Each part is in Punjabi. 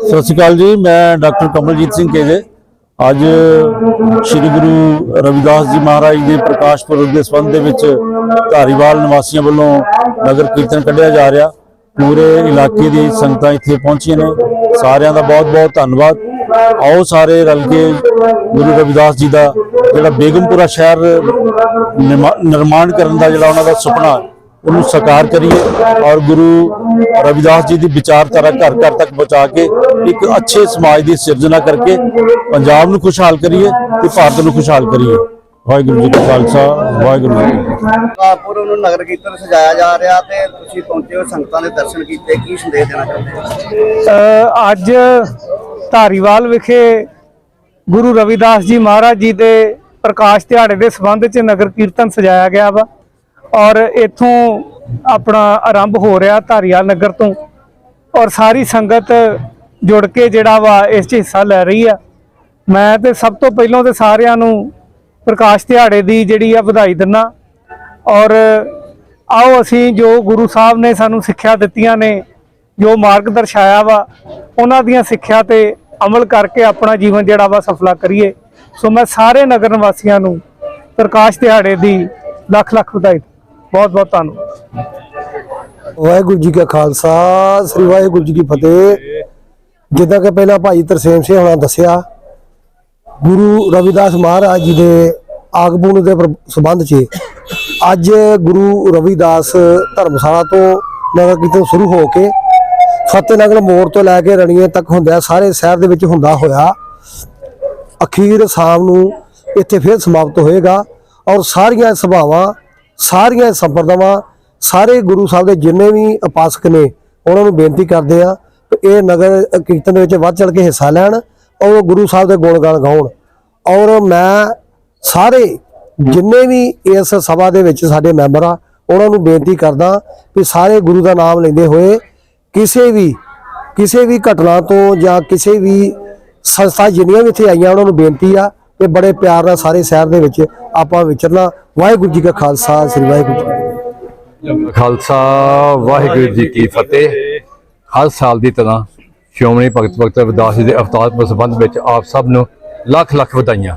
ਸਤਿ ਸ਼੍ਰੀ ਅਕਾਲ ਜੀ, ਮੈਂ ਡਾਕਟਰ ਕਮਲਜੀਤ ਸਿੰਘ ਕੇਜੇ। ਅੱਜ ਸ੍ਰੀ ਗੁਰੂ ਰਵਿਦਾਸ ਜੀ ਮਹਾਰਾਜ ਦੇ ਪ੍ਰਕਾਸ਼ ਪੁਰਬ ਦੇ ਸੰਬੰਧ ਦੇ ਵਿੱਚ ਧਾਰੀਵਾਲ ਨਿਵਾਸੀਆਂ ਵੱਲੋਂ ਨਗਰ ਕੀਰਤਨ ਕੱਢਿਆ ਜਾ ਰਿਹਾ। ਪੂਰੇ ਇਲਾਕੇ ਦੀ ਸੰਗਤਾਂ ਇੱਥੇ ਪਹੁੰਚੀਆਂ ਨੇ। ਸਾਰਿਆਂ ਦਾ ਬਹੁਤ-ਬਹੁਤ ਧੰਨਵਾਦ। ਆਓ ਸਾਰੇ ਰਲ ਕੇ ਗੁਰੂ ਰਵਿਦਾਸ ਜੀ ਦਾ ਜਿਹੜਾ ਬੇਗਮਪੁਰਾ ਸ਼ਹਿਰ ਨਿਰਮਾ- ਨਿਰਮਾਣ ਕਰਨ ਦਾ ਜਿਹੜਾ ਉਹਨਾਂ ਦਾ ਸੁਪਨਾ ਉਹਨੂੰ ਸਾਕਾਰ ਕਰੀਏ ਔਰ ਗੁਰੂ ਰਵਿਦਾਸ ਜੀ ਦੀ ਵਿਚਾਰਧਾਰਾ ਘਰ ਘਰ ਤੱਕ ਪਹੁੰਚਾ ਕੇ ਇੱਕ ਅੱਛੇ ਸਮਾਜ ਦੀ ਸਿਰਜਣਾ ਕਰਕੇ ਪੰਜਾਬ ਨੂੰ ਖੁਸ਼ਹਾਲ ਕਰੀਏ ਤੇ ਭਾਰਤ ਨੂੰ ਖੁਸ਼ਹਾਲ ਕਰੀਏ। ਵਾਹਿਗੁਰੂ ਜੀ ਕਾ ਖਾਲਸਾ ਵਾਹਿਗੁਰੂ ਜੀ ਕੀ ਫਤਿਹ। ਕਾਪੁਰ ਨੂੰ ਨਗਰ ਕੀਰਤਨ ਸਜਾਇਆ ਜਾ ਰਿਹਾ ਤੇ ਤੁਸੀਂ ਪਹੁੰਚੇ ਹੋ ਸੰਗਤਾਂ ਦੇ ਦਰਸ਼ਨ ਕੀਤੇ ਕੀ ਸੰਦੇਸ਼ ਦੇਣਾ ਚਾਹੁੰਦੇ ਹੋ? ਅੱਜ ਧਾਰੀਵਾਲ ਵਿਖੇ ਗੁਰੂ ਰਵਿਦਾਸ ਜੀ ਮਹਾਰਾਜ ਜੀ ਦੇ ਪ੍ਰਕਾਸ਼ ਦਿਹਾੜੇ ਦੇ ਸੰਬੰਧ 'ਚ ਨਗਰ ਕੀਰਤਨ ਸਜਾਇਆ ਗਿਆ ਵਾ। ਔਰ ਇੱਥੋਂ ਆਪਣਾ ਆਰੰਭ ਹੋ ਰਿਹਾ ਧਾਰੀਵਾਲ ਨਗਰ ਤੋਂ। ਔਰ ਸਾਰੀ ਸੰਗਤ ਜੁੜ ਕੇ ਜਿਹੜਾ ਵਾ ਇਸ 'ਚ ਹਿੱਸਾ ਲੈ ਰਹੀ ਆ। ਮੈਂ ਤੇ ਸਭ ਤੋਂ ਪਹਿਲਾਂ ਤੇ ਸਾਰਿਆਂ ਨੂੰ ਪ੍ਰਕਾਸ਼ ਦਿਹਾੜੇ ਦੀ ਜਿਹੜੀ ਆ ਵਧਾਈ ਦਿੰਨਾ। ਔਰ ਆਓ ਅਸੀਂ ਜੋ ਗੁਰੂ ਸਾਹਿਬ ਨੇ ਸਾਨੂੰ ਸਿੱਖਿਆ ਦਿੱਤੀਆਂ ਨੇ, ਜੋ ਮਾਰਗ ਦਰਸਾਇਆ ਵਾ, ਉਹਨਾਂ ਦੀਆਂ ਸਿੱਖਿਆ ਤੇ ਅਮਲ ਕਰਕੇ ਆਪਣਾ ਜੀਵਨ ਜਿਹੜਾ ਵਾ ਸਫਲਾ ਕਰੀਏ। ਸੋ ਮੈਂ ਸਾਰੇ ਨਗਰ ਨਿਵਾਸੀਆਂ ਨੂੰ ਪ੍ਰਕਾਸ਼ ਦਿਹਾੜੇ ਦੀ ਲੱਖ ਲੱਖ ਵਧਾਈ ਬਹੁਤ ਬਹੁਤ ਧੰਨਵਾਦ। ਵਾਹਿਗੁਰੂ ਜੀ ਕਾ ਖਾਲਸਾ, ਸ੍ਰੀ ਵਾਹਿਗੁਰੂ ਜੀ ਕੀ ਫਤਿਹ। ਜਿੱਦਾਂ ਕਿ ਪਹਿਲਾਂ ਭਾਈ ਤਰਸੇਮ ਸਿੰਘ ਹੋਣਾ ਦੱਸਿਆ, ਗੁਰੂ ਰਵਿਦਾਸ ਮਹਾਰਾਜ ਜੀ ਦੇ ਆਗਮਨ ਦੇ ਸੰਬੰਧ 'ਚ ਅੱਜ ਗੁਰੂ ਰਵਿਦਾਸ ਧਰਮਸ਼ਾਲਾ ਤੋਂ ਨਗਰ ਕੀਰਤਨ ਸ਼ੁਰੂ ਹੋ ਕੇ ਫਤਿਹ ਫਤਿਹਨਗਰ ਮੋੜ ਤੋਂ ਲੈ ਕੇ ਰਣੀਆਂ ਤੱਕ ਹੁੰਦਿਆ ਸਾਰੇ ਸ਼ਹਿਰ ਦੇ ਵਿੱਚ ਹੁੰਦਾ ਹੋਇਆ, ਅਖੀਰ ਸ਼ਾਮ ਨੂੰ ਇੱਥੇ ਫਿਰ ਸਮਾਪਤ ਹੋਏਗਾ ਔਰ ਸਾਰੀਆਂ ਸਭਾਵਾਂ ਸਾਰੀਆਂ ਸੰਪਰਦਾਵਾਂ, ਸਾਰੇ ਗੁਰੂ ਸਾਹਿਬ ਦੇ ਜਿੰਨੇ ਵੀ ਉਪਾਸਕ ਨੇ, ਉਹਨਾਂ ਨੂੰ ਬੇਨਤੀ ਕਰਦੇ ਆ ਕਿ ਇਹ ਨਗਰ ਕੀਰਤਨ ਦੇ ਵਿੱਚ ਵੱਧ ਚੜ ਕੇ ਹਿੱਸਾ ਲੈਣ, ਔਰ ਗੁਰੂ ਸਾਹਿਬ ਦੇ ਗੁਣ ਗਾਣ ਗਾਉਣ। ਔਰ ਮੈਂ ਸਾਰੇ ਜਿੰਨੇ ਵੀ ਇਸ ਸਭਾ ਦੇ ਵਿੱਚ ਸਾਡੇ ਮੈਂਬਰ ਆ, ਉਹਨਾਂ ਨੂੰ ਬੇਨਤੀ ਕਰਦਾ ਕਿ ਸਾਰੇ ਗੁਰੂ ਦਾ ਨਾਮ ਲੈਂਦੇ ਹੋਏ ਕਿਸੇ ਵੀ ਕਿਸੇ ਵੀ ਘਟਨਾ ਤੋਂ ਜਾਂ ਕਿਸੇ ਵੀ ਸੰਸਥਾ ਜਿੰਨੀਆਂ ਵੀ ਇੱਥੇ ਆਈਆਂ, ਉਹਨਾਂ ਨੂੰ ਬੇਨਤੀ ਆ ਕਿ ਬੜੇ ਪਿਆਰ ਨਾਲ ਸਾਰੇ ਸ਼ਹਿਰ ਦੇ ਵਿੱਚ ਆਪਾਂ ਵਿਚਰਨਾ। ਵਾਹਿਗੁਰੂ ਜੀ ਕਾ ਖਾਲਸਾ, ਸ੍ਰੀ ਵਾਹਿਗੁਰੂ ਜੀ ਖਾਲਸਾ, ਵਾਹਿਗੁਰੂ ਜੀ ਕੀ ਫਤਿਹ। ਹਰ ਸਾਲ ਦੀ ਤਰ੍ਹਾਂ ਸ਼੍ਰੋਮਣੀ ਭਗਤ ਭਗਤ ਰਵਿਦਾਸ ਜੀ ਦੇ ਅਵਤਾਰ ਸੰਬੰਧ ਵਿੱਚ ਆਪ ਸਭ ਨੂੰ ਲੱਖ ਲੱਖ ਵਧਾਈਆਂ।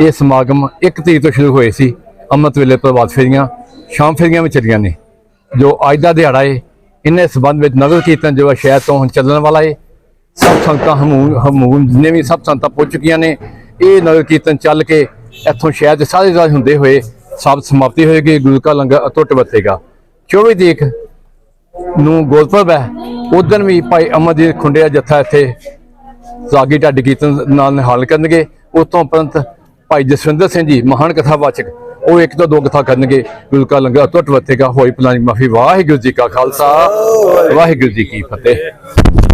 ਇਹ ਸਮਾਗਮ 1 ਤਰੀਕ ਤੋਂ ਸ਼ੁਰੂ ਹੋਏ ਸੀ। ਅੰਮ੍ਰਿਤ ਵੇਲੇ ਪ੍ਰਭਾਤ ਫੇਰੀਆਂ, ਸ਼ਾਮ ਫੇਰੀਆਂ ਵੀ ਚੱਲੀਆਂ ਨੇ। ਜੋ ਅੱਜ ਦਾ ਦਿਹਾੜਾ ਏ, ਇਹਨੇ ਸੰਬੰਧ ਵਿੱਚ ਨਗਰ ਕੀਰਤਨ ਜੋ ਹੈ ਸ਼ਹਿਰ ਤੋਂ ਹੁਣ ਚੱਲਣ ਵਾਲਾ ਏ। ਸਭ ਸੰਗਤਾਂ ਹਮੂਮ ਹਮੂਮ ਜਿੰਨੇ ਵੀ ਸਭ ਸੰਗਤਾਂ ਪਹੁੰਚ ਚੁੱਕੀਆਂ ਨੇ ਇਹ ਨਗਰ ਕੀਰਤਨ ਚੱਲ ਕੇ ਇੱਥੋਂ ਸ਼ਹਿਰ ਦੇ ਸਾਰੇ ਰਾਜ ਹੁੰਦੇ ਹੋਏ ਸਭ ਸਮਾਪਤੀ ਹੋਏਗੀ, ਗੁਰੂ ਕਾ ਲੰਗਰ ਅਟੁੱਟ ਵਰਤੇਗਾ। 24 ਤਰੀਕ ਨੂੰ ਗੁਰਪੁਰਬ ਹੈ ਉਦੋਂ ਵੀ ਭਾਈ ਅਮਰਜੀਤ ਖੁੰਡਿਆ ਜੱਥਾ ਇੱਥੇ ਰਾਗੀ ਢੱਡ ਕੀਰਤਨ ਨਾਲ ਨਿਹਾਲ ਕਰਨਗੇ। ਉਸ ਤੋਂ ਉਪਰੰਤ ਭਾਈ ਜਸਵਿੰਦਰ ਸਿੰਘ ਜੀ, ਮਹਾਨ ਕਥਾਵਾਚਕ, ਉਹ ਇੱਕ ਤੋਂ ਦੋ ਕਥਾ ਕਰਨਗੇ। ਗੁਰੂ ਕਾ ਲੰਗਰ ਅਟੁੱਟ ਵਰਤੇਗਾ। ਹੋਈ ਪਲਾਨੀ ਮਾਫੀ। ਵਾਹਿਗੁਰੂ ਜੀ ਕਾ ਖਾਲਸਾ, ਵਾਹਿਗੁਰੂ ਜੀ ਕੀ ਫਤਿਹ।